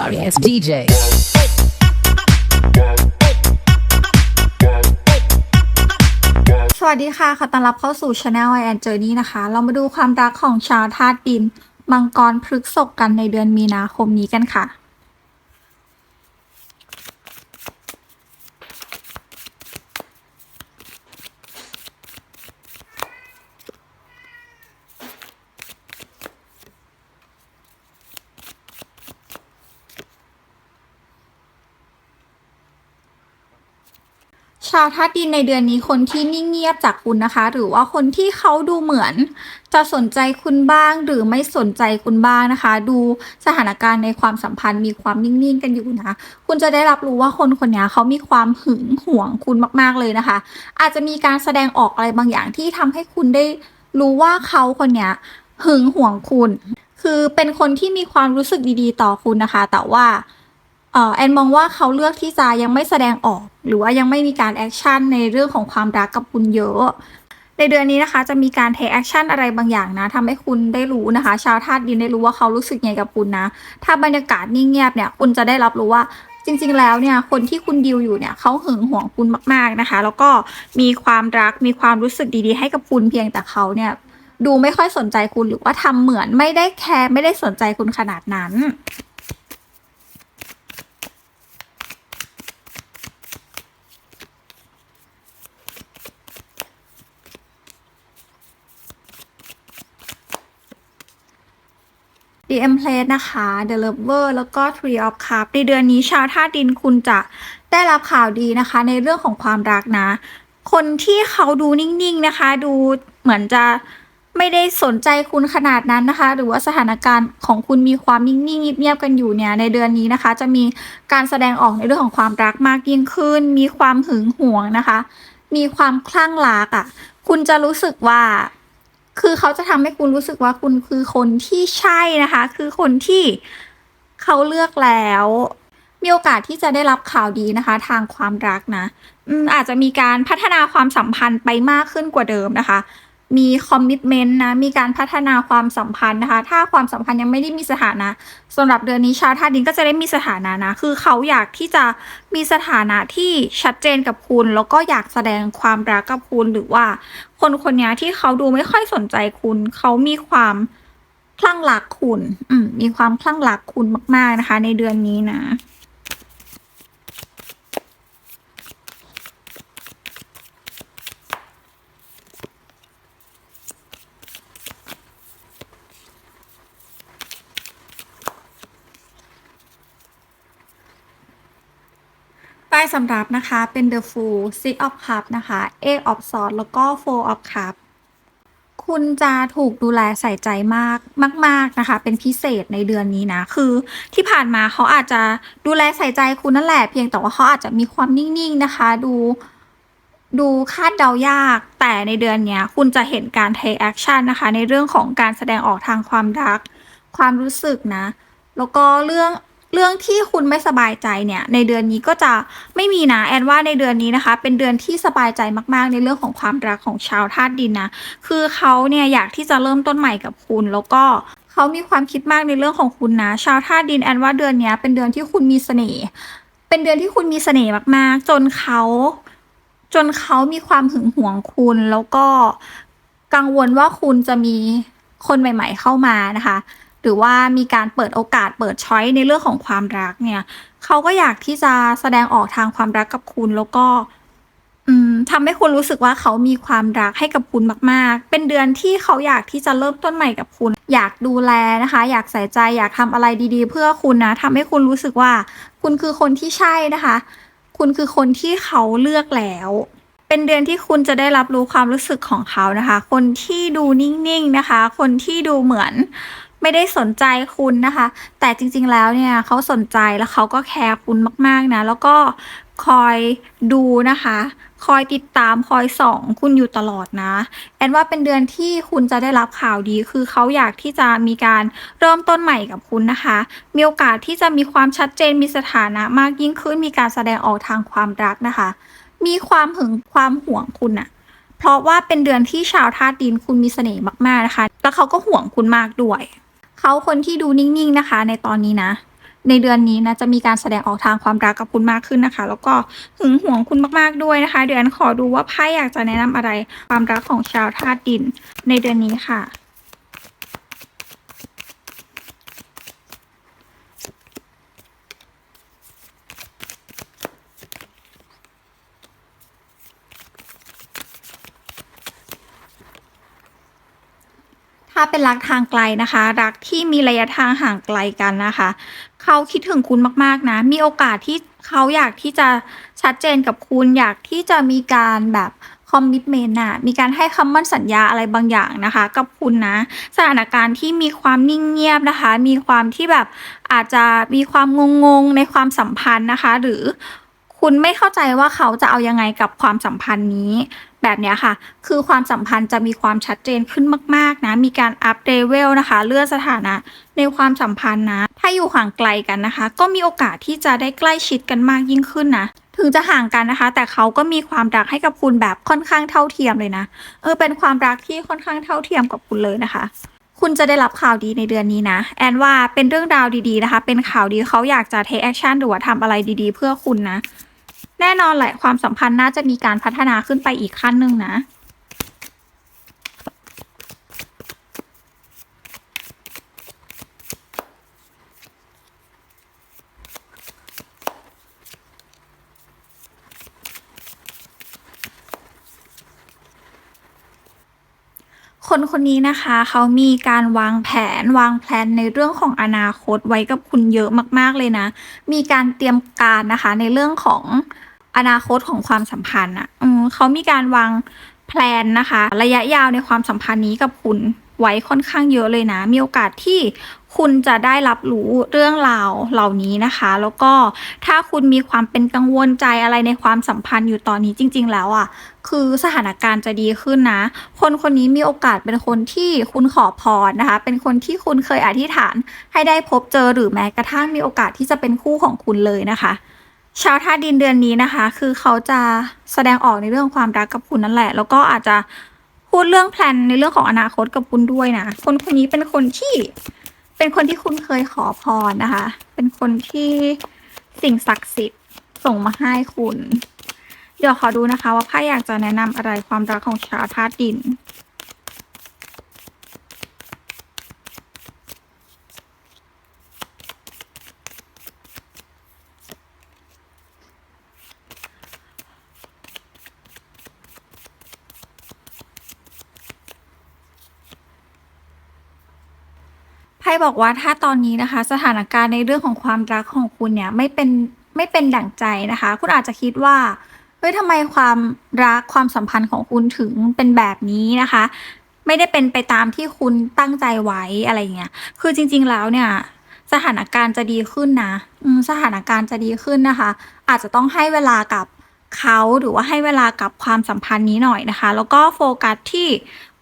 sorry ass DJ. สวัสดีค่ะ ขอต้อนรับเข้าสู่ช anel I and Journey นะคะ เรามาดูความรักของชาวธาตุดิน มังกรพฤกษกกันในเดือนมีนาคมนี้กันค่ะ ชาวธาตุดินในเดือนนี้คนที่นิ่งเงียบจากคุณนะคะ หรือว่าคนที่เขาดูเหมือน จะสนใจคุณบ้างหรือไม่สนใจคุณบ้างนะคะ ดูสถานการณ์ในความสัมพันธ์มีความนิ่งๆกันอยู่นะคุณจะได้รับรู้ว่าคนคนนี้เขามีความหึงหวงคุณมากๆเลยนะคะ อาจจะมีการแสดงออกอะไรบางอย่างที่ทำให้คุณได้รู้ว่าเขาคนนี้หึงหวงคุณ คือเป็นคนที่มีความรู้สึกดีๆ ต่อคุณนะคะ แต่ว่า แอนมองว่าเขาเลือกที่จะยังไม่แสดงออก หรือว่ายังไม่มีการแอคชั่นในเรื่องของความรักกับคุณเยอะ ในเดือนนี้นะคะ จะมีการเทคแอคชั่นอะไรบางอย่างนะทำให้คุณได้รู้นะคะ ชาวธาตุดินได้รู้ว่าเขารู้สึกไงกับคุณนะ ถ้าบรรยากาศนิ่งเงียบเนี่ยคุณจะได้รับรู้ว่าจริงๆ แล้วเนี่ยคนที่คุณดิวอยู่เนี่ยเขาหึงหวงคุณมากๆนะคะ แล้วก็มีความรักมีความรู้สึกดีๆ ให้กับคุณเพียงแต่เขาเนี่ยดูไม่ค่อยสนใจคุณหรือว่าทำเหมือนไม่ได้แคร์ไม่ได้สนใจคุณขนาดนั้น DM Plate นะคะ The Lover แล้วก็ Tree of Cups ในเดือนนี้ชาวธาตุดินคุณจะได้รับข่าวดีนะคะ ในเรื่องของความรักนะ คนที่เขาดูนิ่งๆนะคะ ดูเหมือนจะไม่ได้สนใจคุณขนาดนั้นนะคะ หรือว่าสถานการณ์ของคุณมีความนิ่งๆเงียบๆกันอยู่เนี่ยในเดือนนี้นะคะ จะมีการแสดงออกในเรื่องของความรักมากยิ่งขึ้น มีความหึงหวงนะคะ มีความคลั่งรักอะ่ะ คุณจะรู้สึกว่า คือเขาจะทำให้คุณรู้สึกว่าคุณคือคนที่ใช่นะคะ คือคนที่เขาเลือกแล้ว มีโอกาสที่จะได้รับข่าวดีนะคะ ทางความรักนะอืมอาจจะมีการพัฒนาความสัมพันธ์ไปมากขึ้นกว่าเดิมนะคะ มีคอมมิชเมนต์นะ มีการพัฒนาความสัมพันธ์นะคะ ถ้าความสัมพันธ์ยังไม่ได้มีสถานะสำหรับเดือนนี้ชาวธาตุดินก็จะได้มีสถานะนะ คือเขาอยากที่จะมีสถานะที่ชัดเจนกับคุณ แล้วก็อยากแสดงความรักกับคุณ หรือว่า คนคนนี้ที่เขาดูไม่ค่อยสนใจคุณ เขามีความคลั่งรักคุณ อืมมีความคลั่งรักคุณมาก ๆนะคะ ในเดือนนี้นะ สำหรับนะคะเป็น The Fool Six of Cup นะคะ Eight of Swords แล้วก็ Four of Cup คุณจะถูกดูแลใส่ใจมากมาก ๆนะคะ เป็นพิเศษในเดือนนี้นะ คือที่ผ่านมาเขาอาจจะดูแลใส่ใจคุณนั่นแหละ เพียงแต่ว่าเขาอาจจะมีความนิ่งๆนะคะ ดูดูคาดเดายาก แต่ในเดือนนี้คุณจะเห็นการ take action นะคะ ในเรื่องของการแสดงออกทางความรัก ความรู้สึกนะ แล้วก็เรื่อง เรื่องที่คุณไม่สบายใจเนี่ยในเดือนนี้ก็จะไม่มีนะแอนว่าในเดือนนี้นะคะ เป็นเดือนที่สบายใจมากๆ ในเรื่องของความรักของชาวธาตุดินนะคือเขาเนี่ยอยากที่จะเริ่มต้นใหม่กับคุณแล้วก็เขามีความคิดมากในเรื่องของคุณนะ ชาวธาตุดินแอนว่าเดือนนี้เป็นเดือนที่คุณมีเสน่ห์เป็นเดือนที่คุณมีเสน่ห์มากๆ จนเขาจนเขามีความหึงหวงคุณแล้วก็กังวลว่าคุณจะมีคนใหม่ ๆ เข้ามานะคะ หรือว่ามีการเปิดโอกาสเปิดช้อยในเรื่องของความรักเนี่ยเขาก็อยากที่จะแสดงออกทางความรักกับคุณแล้วก็ทำให้คุณรู้สึกว่าเขามีความรักให้กับคุณมาก ๆ เป็นเดือนที่เขาอยากที่จะเริ่มต้นใหม่กับคุณ อยากดูแลนะคะ อยากใส่ใจ อยากทำอะไรดีๆ เพื่อคุณนะทำให้คุณรู้สึกว่า คุณคือคนที่ใช่นะคะ คุณคือคนที่เขาเลือกแล้ว เป็นเดือนที่คุณจะได้รับรู้ความรู้สึกของเขานะคะ คนที่ดูนิ่ง ๆ นะคะ คนที่ดูเหมือน ไม่ได้สนใจคุณนะคะ แต่จริงๆแล้วเนี่ยเขาสนใจแล้วเขาก็แคร์คุณมากๆนะ แล้วก็คอยดูนะคะ คอยติดตามคอยส่องคุณอยู่ตลอดนะ แอนว่าเป็นเดือนที่คุณจะได้รับข่าวดี คือเขาอยากที่จะมีการเริ่มต้นใหม่กับคุณนะคะ มีโอกาสที่จะมีความชัดเจนมีสถานะมากยิ่งขึ้น มีการแสดงออกทางความรักนะคะ มีความหึงความห่วงคุณอะเพราะว่าเป็นเดือนที่ชาวธาตุดินคุณมีเสน่ห์มากๆนะคะ แล้วเขาก็ห่วงคุณมากด้วย เขาคนที่ดูนิ่งๆนะคะ ในตอนนี้นะ ในเดือนนี้นะจะมีการแสดงออกทางความรักกับคุณมากขึ้นนะคะ แล้วก็หึงหวงคุณมากๆด้วยนะคะ เดือนขอดูว่าไพ่อยากจะแนะนำอะไร ความรักของชาวธาตุดิน ในเดือนนี้ค่ะ ถ้าเป็นรักทางไกลนะคะ รักที่มีระยะทางห่างไกลกันนะคะ เขาคิดถึงคุณมากๆนะ มีโอกาสที่เขาอยากที่จะชัดเจนกับคุณอยากที่จะมีการแบบคอมมิชเมนต์น่ะมีการให้คำมั่นสัญญาอะไรบางอย่างนะคะ กับคุณนะ สถานการณ์ที่มีความนิ่งเงียบนะคะ มีความที่แบบอาจจะมีความงงๆในความสัมพันธ์นะคะ หรือ คุณไม่เข้าใจว่าเขาจะเอายังไงกับความสัมพันธ์นี้ แบบนี้ค่ะ คือความสัมพันธ์จะมีความชัดเจนขึ้นมาก ๆ นะ มีการอัปเดเวลนะคะ เลื่อนสถานะในความสัมพันธ์นะ ถ้าอยู่ห่างไกลกันนะคะ ก็มีโอกาสที่จะได้ใกล้ชิดกันมากยิ่งขึ้นนะถึงจะห่างกันนะคะ แต่เขาก็มีความรักให้กับคุณแบบค่อนข้างเท่าเทียมเลยนะ เออ เป็นความรักที่ค่อนข้างเท่าเทียมกับคุณเลยนะคะ คุณจะได้รับข่าวดีในเดือนนี้นะ แอนว่าเป็นเรื่องราวดีๆนะคะ เป็นข่าวดีเขาอยากจะ take action หรือว่าทำอะไรดีๆ เพื่อคุณนะ แน่นอนแหละความสัมพันธ์น่าจะมีการพัฒนาขึ้นไปอีกขั้นหนึ่งนะคนคนนี้นะคะเขามีการวางแผนวางแพลนในเรื่องของอนาคตไว้กับคุณเยอะมาก ๆเลยนะ มีการเตรียมการนะคะในเรื่องของ อนาคตของความสัมพันธ์อะเขามีการวางแพลนนะคะ ระยะยาวในความสัมพันธ์นี้กับคุณไว้ค่อนข้างเยอะเลยนะ มีโอกาสที่คุณจะได้รับรู้เรื่องราวเหล่านี้นะคะ แล้วก็ถ้าคุณมีความเป็นกังวลใจอะไรในความสัมพันธ์อยู่ตอนนี้จริง ๆ แล้วอะ คือสถานการณ์จะดีขึ้นนะ คนคนนี้มีโอกาสเป็นคนที่คุณขอพรนะคะ เป็นคนที่คุณเคยอธิษฐานให้ได้พบเจอหรือแม้กระทั่งมีโอกาสที่จะเป็นคู่ของคุณเลยนะคะ ชาวธาตุดินเดือนนี้นะคะ คือเขาจะแสดงออกในเรื่องความรักกับคุณนั่นแหละ แล้วก็อาจจะพูดเรื่องแพลนในเรื่องของอนาคตกับคุณด้วยนะ คนคนนี้เป็นคนที่ เป็นคนที่คุณเคยขอพรนะคะ เป็นคนที่สิ่งศักดิ์สิทธิ์ส่งมาให้คุณ เดี๋ยวขอดูนะคะ ว่าไพ่อยากจะแนะนำอะไรความรักของชาวธาตุดิน ไพ่บอกว่าถ้าตอนนี้นะคะ สถานการณ์ในเรื่องของความรักของคุณเนี่ยไม่เป็นไม่เป็นดั่งใจนะคะ คุณอาจจะคิดว่าเฮ้ยทำไมความรักความสัมพันธ์ของคุณถึงเป็นแบบนี้นะคะ ไม่ได้เป็นไปตามที่คุณตั้งใจไว้อะไรเงี้ยคือจริง ๆแล้วเนี่ยสถานการณ์จะดีขึ้นนะสถานการณ์จะดีขึ้นนะคะ อาจจะต้องให้เวลากับเขาหรือว่าให้เวลากับความสัมพันธ์นี้หน่อยนะคะ แล้วก็โฟกัสที่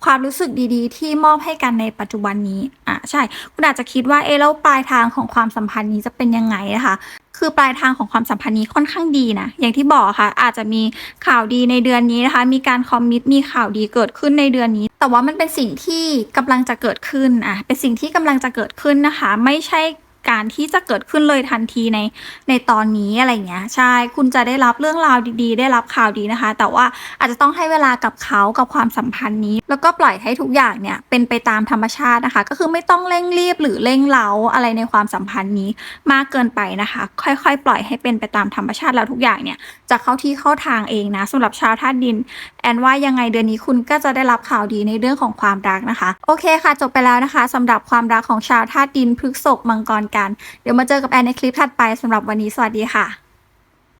ความรู้สึกดีๆ ที่มอบให้กันในปัจจุบันนี้อะใช่ คุณอาจจะคิดว่าเอแล้วปลายทางของความสัมพันธ์นี้จะเป็นยังไงนะคะคือปลายทางของความสัมพันธ์นี้ค่อนข้างดีนะ อย่างที่บอกค่ะ อาจจะมีข่าวดีในเดือนนี้นะคะ มีการคอมมิต มีข่าวดีเกิดขึ้นในเดือนนี้ แต่ว่ามันเป็นสิ่งที่กำลังจะเกิดขึ้นอะเป็นสิ่งที่กำลังจะเกิดขึ้นนะคะ ไม่ใช่ การที่จะเกิดขึ้นเลยทันทีในในตอนนี้อะไรเงี้ยใช่คุณจะได้รับเรื่องราวดีๆ ได้รับข่าวดีนะคะ แต่ว่าอาจจะต้องให้เวลากับเขากับความสัมพันธ์นี้ แล้วก็ปล่อยให้ทุกอย่างเนี่ยเป็นไปตามธรรมชาตินะคะ ก็คือไม่ต้องเร่งรีบหรือเร่งเร้าอะไรในความสัมพันธ์นี้มากเกินไปนะคะ ค่อยๆ ปล่อยให้เป็นไปตามธรรมชาติแล้วทุกอย่างเนี่ยจะเข้าที่เข้าทางเองนะสำหรับชาวธาตุดิน แอนว่ายังไงเดือนนี้คุณก็จะได้รับข่าวดีในเรื่องของความรักนะคะ โอเคค่ะจบไปแล้วนะคะสำหรับความรักของชาวธาตุดินพฤกษภมังกรกกัน เดี๋ยวมาเจอกับแอนในคลิปถัดไปสำหรับวันนี้สวัสดีค่ะ